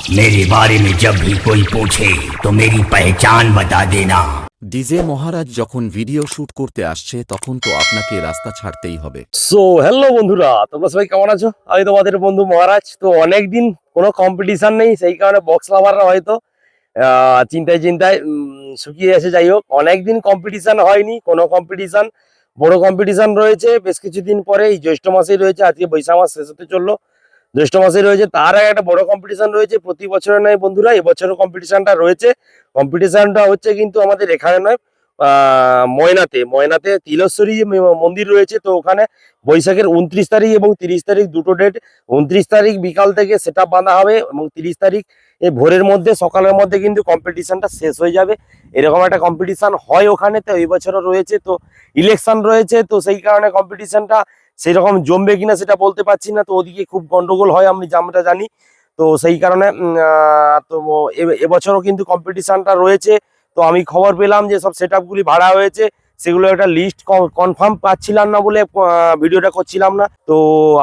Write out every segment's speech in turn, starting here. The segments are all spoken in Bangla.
मेरे बारे में जब भी कोई पूछे तो मेरी पहचान बता देना ডিজে মহারাজ যখন ভিডিও শুট করতে আসছে তখন তো আপনাকে রাস্তা ছাড়তেই হবে সো হ্যালো বন্ধুরা তোমরা সবাই কেমন আছো আমি তোমাদের বন্ধু মহারাজ তো অনেকদিন কোনো কম্পিটিশন নেই সেই কারণে বক্স লাভাররা হয়তো আহ, চিন্তায় চিন্তায় উম, শুকিয়ে এসে যাই হোক অনেকদিন কম্পিটিশন হয়নি কোনো কম্পিটিশন বড় কম্পিটিশন রয়েছে বেশ কিছুদিন পরে এই জ্যৈষ্ঠ মাসেই রয়েছে আজকে বৈশাখ মাস শেষ হতে চললো জ্যৈষ্ঠ মাসে রয়েছে। তার আগে একটা বড় কম্পিটিশন রয়েছে প্রতি বছরে নয় বন্ধুরা, এবছরও কম্পিটিশনটা রয়েছে। কম্পিটিশনটা হচ্ছে কিন্তু আমাদের এখানে নয় ময়নাতে। ময়নাতে তিলেশ্বরী মন্দির রয়েছে। তো ওখানে বৈশাখের উনত্রিশ তারিখ এবং তিরিশ তারিখ দুটো ডেট উনত্রিশ তারিখ বিকাল থেকে সেটা বাঁধা হবে এবং তিরিশ তারিখ ভোরের মধ্যে, সকালের মধ্যে কিন্তু কম্পিটিশনটা শেষ হয়ে যাবে। এরকম একটা কম্পিটিশন হয় ওখানে, তো এই বছরও রয়েছে। তো ইলেকশন রয়েছে, তো সেই কারণে কম্পিটিশনটা সেই রকম জমবে কিনা সেটা বলতে পারছি না, তো ওদিকে খুব গন্ডগোল হয়, আমি আমরা জানি। তো সেই কারণে তো এবছরও কিন্তু কম্পিটিশনটা রয়েছে। তো আমি খবর পেলাম যে সব সেট ভাড়া হয়েছে, সেগুলো একটা লিস্ট কনফার্ম পাচ্ছিলাম না বলে ভিডিওটা করছিলাম না। তো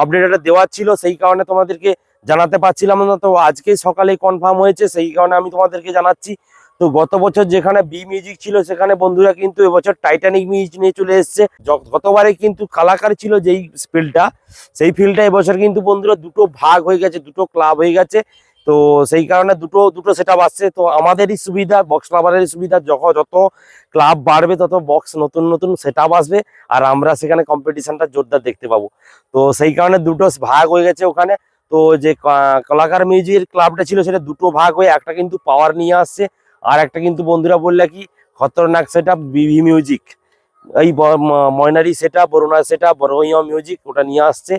আপডেট একটা দেওয়ার ছিল, সেই কারণে তোমাদেরকে জানাতে পারছিলাম না। তো আজকে সকালে কনফার্ম হয়েছে, সেই কারণে আমি তোমাদেরকে জানাচ্ছি। তো গত বছর যেখানে বি মিউজিক ছিল, সেখানে বন্ধুরা কিন্তু এবছর টাইটানিক মিউজিক নিয়ে চলে এসছে। গতবারে কিন্তু কালাকার ছিল যেই ফিল্ডটা সেই ফিল্ডটা এবছর কিন্তু বন্ধুরা দুটো ভাগ হয়ে গেছে, দুটো ক্লাব হয়ে গেছে। তো সেই কারণে দুটো দুটো সেট আপ আসছে। তো আমাদেরই সুবিধা বক্স লাভারেরই সুবিধা যখন যত ক্লাব বাড়বে, তত বক্স নতুন নতুন সেট আসবে আর আমরা সেখানে কম্পিটিশনটা জোরদার দেখতে পাবো। তো সেই কারণে দুটো ভাগ হয়ে গেছে ওখানে। তো যে কলাকার মিউজিকের ক্লাবটা ছিল, সেটা দুটো ভাগ হয়ে একটা কিন্তু পাওয়ার নিয়ে আসছে। আর একটা কিন্তু বন্ধুরা বললে কি, খতরনাক সেট আপ বিভি মিউজিক এই ময়নারি সেট আপ বরুণা সেট আপ বড়ইয়া মিউজিক ওটা নিয়ে আসছে,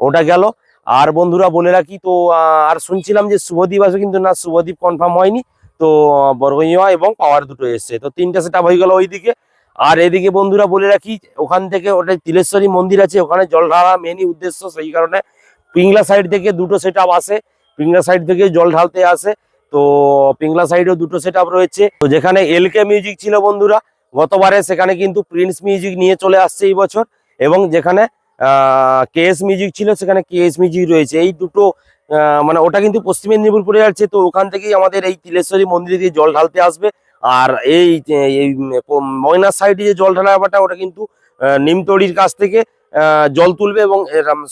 ওটা গেল। আর বন্ধুরা বলে রাখি, তো আর শুনছিলাম যে শুভদ্বীপ আসবে কিন্তু না শুভদ্বীপ কনফার্ম হয়নি। তো বরগইয়া এবং পাওয়ার দুটো এসছে। তো, তিনটা সেট আপ হয়ে গেল ওইদিকে। আর এদিকে বন্ধুরা বলে রাখি, ওখান থেকে ওটা তিলেশ্বরী মন্দির আছে, ওখানে জল ঢালা মেনই উদ্দেশ্য, সেই কারণে পিংলা সাইড থেকে দুটো সেট আপ আসে। পিংলা সাইড থেকে জল ঢালতে আসে। তো পিংলা সাইডেও দুটো সেট রয়েছে। তো যেখানে এলকে মিউজিক ছিল বন্ধুরা, গতবারে সেখানে কিন্তু প্রিন্স মিউজিক নিয়ে চলে আসছে এই বছর এবং যেখানে কেএস মিউজিক ছিল, সেখানে কেএস মিউজিক রয়েছে। এই দুটো মানে ওটা কিন্তু পশ্চিম মেদিনীপুর যাচ্ছে, তো ওখান থেকেই আমাদের এই তিলেশ্বরী মন্দিরে দিয়ে জল ঢালতে আসবে। আর এই ময়নার সাইডে যে জল ঢালা ব্যাপারটা, ওটা কিন্তু নিমতড়ির কাছ থেকে জল তুলবে এবং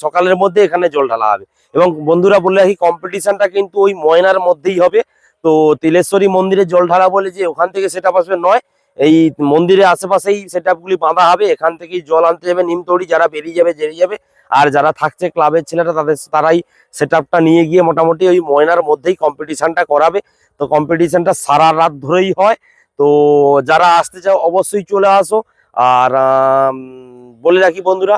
সকালের মধ্যে এখানে জল ঢালা হবে। এবং বন্ধুরা বললে, এই কম্পিটিশনটা কিন্তু ওই ময়নার মধ্যেই হবে। তো তিলেশ্বরী মন্দিরে জল ঢালা বলে যে, ওখান থেকে সেটা আসবে। নয়, এই মন্দিরের আশেপাশেই সেট আপগুলি বাঁধা হবে। এখান থেকেই জল আনতে যাবে নিমতড়ি। যারা বেরিয়ে যাবে জেরিয়ে যাবে। আর যারা থাকছে ক্লাবের ছেলেরা, তাদের, তারাই সেট নিয়ে গিয়ে মোটামুটি ওই ময়নার মধ্যেই কম্পিটিশনটা করাবে। তো কম্পিটিশনটা সারা রাত ধরেই হয়। তো যারা আসতে চাও, অবশ্যই চলে আসো। আর বলে রাখি বন্ধুরা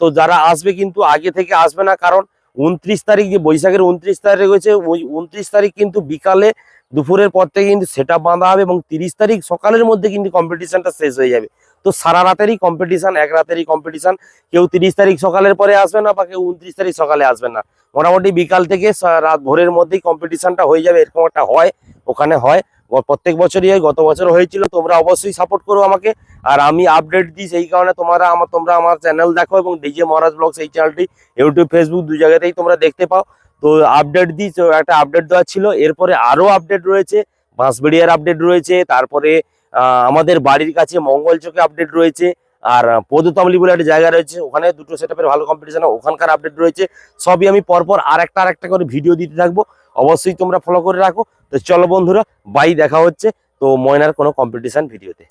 তো যারা আসবে কিন্তু আগে থেকে আসবে না, কারণ উনত্রিশ তারিখ যে বৈশাখের উনত্রিশ তারিখ হয়েছে, ওই উনত্রিশ তারিখ কিন্তু বিকালে দুপুরের পর থেকে কিন্তু সেটা বাঁধা হবে এবং তিরিশ তারিখ সকালের মধ্যে কিন্তু কম্পিটিশনটা শেষ হয়ে যাবে। তো সারা রাতেরই কম্পিটিশন এক রাতেরই কম্পিটিশন কেউ তিরিশ তারিখ সকালের পরে আসবে না বা কেউ উনত্রিশ তারিখ সকালে আসবে না। মোটামুটি বিকাল থেকে রাত ভোরের মধ্যেই কম্পিটিশনটা হয়ে যাবে, এরকম একটা হয়, ওখানে হয়। প্রত্যেক বছরই হয় গত বছর হয়েছিল, তোমরা অবশ্যই সাপোর্ট করো আমাকে। আর আমি আপডেট দিই সেই কারণে তোমরা আমার তোমরা আমার চ্যানেল দেখো এবং ডিজে মহারাজ ব্লগস এই চ্যানেলটি ইউটিউব ফেসবুক দু জায়গাতেই তোমরা দেখতে পাও। তো আপডেট দিই একটা আপডেট দেওয়া ছিল। এরপরে আরও আপডেট রয়েছে, বাঁশবেড়িয়ার আপডেট রয়েছে, তারপরে আমাদের বাড়ির কাছে মঙ্গল চোখে আপডেট রয়েছে, আর পদতামলি বলে একটা জায়গা রয়েছে, ওখানে দুটো সেটআপের ভালো কম্পিটিশন ওখানকার আপডেট রয়েছে। সবই আমি পরপর আর একটা আর একটা করে ভিডিও দিতে থাকব। অবশ্যই তোমরা ফলো করে রাখো। তো চলো বন্ধুরা, বাই, দেখা হচ্ছে। তো ময়নার কোনো কম্পিটিশান ভিডিওতে